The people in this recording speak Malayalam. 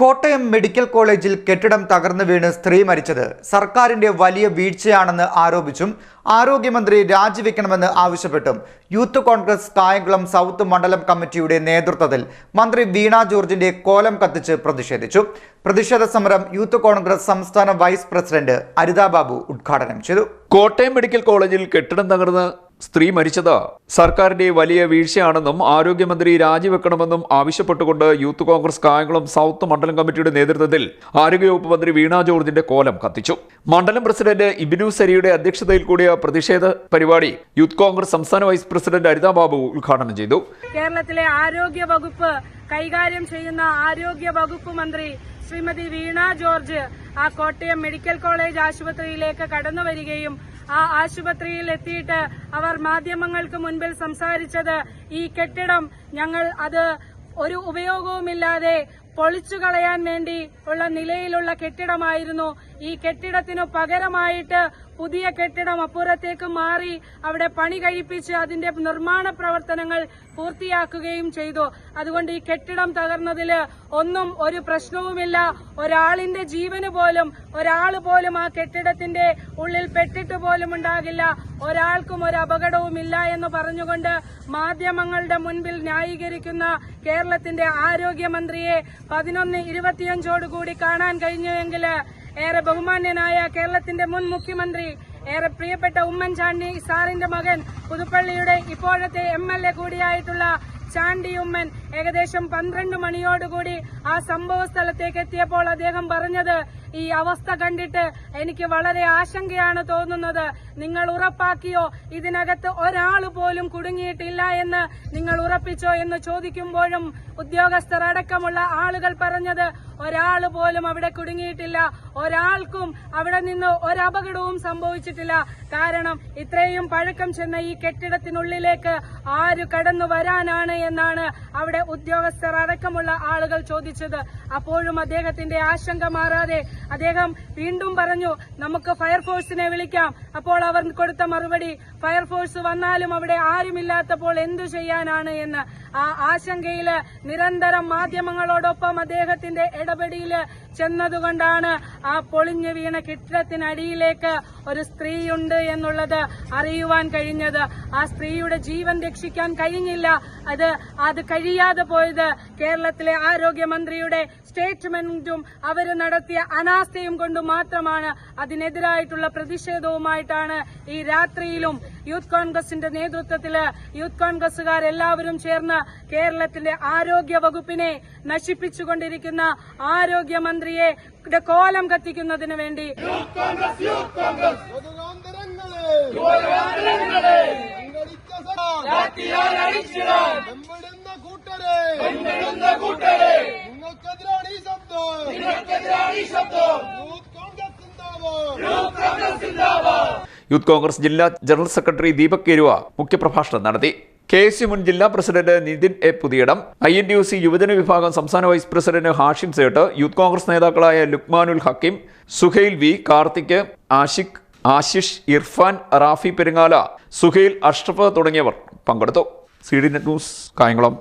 കോട്ടയം മെഡിക്കൽ കോളേജിൽ കെട്ടിടം തകർന്നു വീണ് സ്ത്രീ മരിച്ചത്. സർക്കാരിന്റെ വലിയ വീഴ്ചയാണെന്ന് ആരോപിച്ചും ആരോഗ്യമന്ത്രി രാജിവെക്കണമെന്ന് ആവശ്യപ്പെട്ടും. യൂത്ത് കോൺഗ്രസ് കായംകുളം സൗത്ത് മണ്ഡലം കമ്മിറ്റിയുടെ നേതൃത്വത്തിൽ മന്ത്രി വീണ ജോർജിന്റെ കോലം കത്തിച്ച് പ്രതിഷേധിച്ചു. പ്രതിഷേധ സമരം യൂത്ത് കോൺഗ്രസ് സംസ്ഥാന വൈസ് പ്രസിഡന്റ് അരിതാബാബു ഉദ്ഘാടനം ചെയ്തു. കോട്ടയം മെഡിക്കൽ കോളേജിൽ കെട്ടിടം തകർന്ന് സ്ത്രീ മരിച്ചത്. സർക്കാരിന്റെ വലിയ വീഴ്ചയാണെന്നും ആരോഗ്യമന്ത്രി രാജിവെക്കണമെന്നും ആവശ്യപ്പെട്ടുകൊണ്ട് യൂത്ത് കോൺഗ്രസ് കായംകുളം സൗത്ത് മണ്ഡലം കമ്മിറ്റിയുടെ നേതൃത്വത്തിൽ ആരോഗ്യവകുപ്പ് മന്ത്രി വീണ ജോർജിന്റെ കോലം കത്തിച്ചു. മണ്ഡലം പ്രസിഡന്റ് ഇബിനു സരിയുടെ അധ്യക്ഷതയിൽ കൂടിയ പ്രതിഷേധ പരിപാടി യൂത്ത് കോൺഗ്രസ് സംസ്ഥാന വൈസ് പ്രസിഡന്റ് അരിതാ ബാബു ഉദ്ഘാടനം ചെയ്തു. കേരളത്തിലെ ആരോഗ്യ വകുപ്പ് കൈകാര്യം ചെയ്യുന്ന ആരോഗ്യ വകുപ്പ് മന്ത്രി ശ്രീമതി വീണ ജോർജ് ആ കോട്ടയം മെഡിക്കൽ കോളേജ് ആശുപത്രിയിലേക്ക് കടന്നു വരികയും ആ ആശുപത്രിയിൽ എത്തിയിട്ട് അവർ മാധ്യമങ്ങൾക്ക് മുൻപിൽ സംസാരിച്ചത് ഈ കെട്ടിടം ഞങ്ങൾ അത് ഒരു ഉപയോഗവുമില്ലാതെ പൊളിച്ചു കളയാൻ വേണ്ടി ഉള്ള നിലയിലുള്ള കെട്ടിടമായിരുന്നു ഈ കെട്ടിടത്തിനു പകരമായിട്ട് പുതിയ കെട്ടിടം അപ്പുറത്തേക്ക് മാറി അവിടെ പണി കഴിപ്പിച്ച് അതിന്റെ നിർമ്മാണ പ്രവർത്തനങ്ങൾ പൂർത്തിയാക്കുകയും ചെയ്തു. അതുകൊണ്ട് ഈ കെട്ടിടം തകർന്നതിൽ ഒന്നും ഒരു പ്രശ്നവുമില്ല. ഒരാളിന്റെ ജീവന് പോലും ഒരാൾ പോലും ആ കെട്ടിടത്തിന്റെ ഉള്ളിൽ പെട്ടിട്ട് പോലും ഉണ്ടാകില്ല. ഒരാൾക്കും ഒരു അപകടവുമില്ല എന്ന് പറഞ്ഞുകൊണ്ട് മാധ്യമങ്ങളുടെ മുൻപിൽ ന്യായീകരിക്കുന്ന കേരളത്തിന്റെ ആരോഗ്യമന്ത്രിയെ പതിനൊന്ന് ഇരുപത്തിയഞ്ചോടുകൂടി കാണാൻ കഴിഞ്ഞുവെങ്കിൽ ഏറെ ബഹുമാന്യനായ കേരളത്തിന്റെ മുൻ മുഖ്യമന്ത്രി ഏറെ പ്രിയപ്പെട്ട ഉമ്മൻചാണ്ടി സാറിന്റെ മകൻ പുതുപ്പള്ളിയുടെ ഇപ്പോഴത്തെ എം കൂടിയായിട്ടുള്ള ചാണ്ടി ഉമ്മൻ ഏകദേശം പന്ത്രണ്ട് മണിയോടുകൂടി ആ സംഭവ സ്ഥലത്തേക്ക് എത്തിയപ്പോൾ അദ്ദേഹം പറഞ്ഞത് ഈ അവസ്ഥ കണ്ടിട്ട് എനിക്ക് വളരെ ആശങ്കയാണ് തോന്നുന്നത്. നിങ്ങൾ ഉറപ്പാക്കിയോ? ഇതിനകത്ത് ഒരാൾ പോലും കുടുങ്ങിയിട്ടില്ല എന്ന് നിങ്ങൾ ഉറപ്പിച്ചോ? എന്ന് ചോദിക്കുമ്പോഴും ഉദ്യോഗസ്ഥർ അടക്കമുള്ള ആളുകൾ പറഞ്ഞത് ഒരാൾ പോലും അവിടെ കുടുങ്ങിയിട്ടില്ല. ഒരാൾക്കും അവിടെ നിന്ന് ഒരപകടവും സംഭവിച്ചിട്ടില്ല. കാരണം ഇത്രയും പഴക്കം ചെന്ന ഈ കെട്ടിടത്തിനുള്ളിലേക്ക് ആര് കടന്നു വരാനാണ് എന്നാണ് അവിടെ ഉദ്യോഗസ്ഥർ അടക്കമുള്ള ആളുകൾ ചോദിച്ചത്. അപ്പോഴും അദ്ദേഹത്തിന്റെ ആശങ്ക മാറാതെ അദ്ദേഹം വീണ്ടും പറഞ്ഞു നമുക്ക് ഫയർഫോഴ്സിനെ വിളിക്കാം. അപ്പോൾ അവർ കൊടുത്ത മറുപടി ഫയർഫോഴ്സ് വന്നാലും അവിടെ ആരുമില്ലാത്തപ്പോൾ എന്തു ചെയ്യാനാണ് എന്ന് ആ ആശങ്കയിൽ നിരന്തരം മാധ്യമങ്ങളോടൊപ്പം അദ്ദേഹത്തിന്റെ ഇടപെടിയിൽ ചെന്നതുകൊണ്ടാണ് ആ പൊളിഞ്ഞു വീണ കെട്ടിടത്തിനടിയിലേക്ക് ഒരു സ്ത്രീയുണ്ട് എന്നുള്ളത് അറിയുവാൻ കഴിഞ്ഞത്. ആ സ്ത്രീയുടെ ജീവൻ രക്ഷിക്കാൻ കഴിഞ്ഞില്ല. അത് അത് കഴിയാതെ പോയത് കേരളത്തിലെ ആരോഗ്യമന്ത്രിയുടെ സ്റ്റേറ്റ്മെന്റും അവർ നടത്തിയ അനാസ്ഥയും കൊണ്ട് മാത്രമാണ്. അതിനെതിരായിട്ടുള്ള പ്രതിഷേധവുമായിട്ടാണ് ഈ രാത്രിയിലും യൂത്ത് കോൺഗ്രസിന്റെ നേതൃത്വത്തിൽ യൂത്ത് കോൺഗ്രസുകാർ എല്ലാവരും ചേർന്ന് കേരളത്തിന്റെ ആരോഗ്യ വകുപ്പിനെ നശിപ്പിച്ചുകൊണ്ടിരിക്കുന്ന ആരോഗ്യമന്ത്രിയെ കോലം കത്തിക്കുന്നതിന് വേണ്ടി നിങ്ങൾക്കെതിരാണ് ഈ ശബ്ദം. നിങ്ങൾക്കെതിരാണ് ഈ ശബ്ദം. യൂത്ത് കോൺഗ്രസ് ജില്ലാ ജനറൽ സെക്രട്ടറി ദീപക് കേരുവ മുഖ്യപ്രഭാഷണം നടത്തി. കെ എസ് യു മുൻ ജില്ലാ president Nithin A Puthiyadam I N T U C യുവജന വിഭാഗം സംസ്ഥാന vice president Hashim Sait youth Congress നേതാക്കളായ ലുക്മാനുൽ ഹക്കിം സുഹൈൽ വി കാർത്തിക് ആഷിഖ് ആശിഷ് ഇർഫാൻ റാഫി പെരുങ്ങാല സുഹൈൽ അഷ്റഫ് തുടങ്ങിയവർ പങ്കെടുത്തു. C D news Kayamkulam.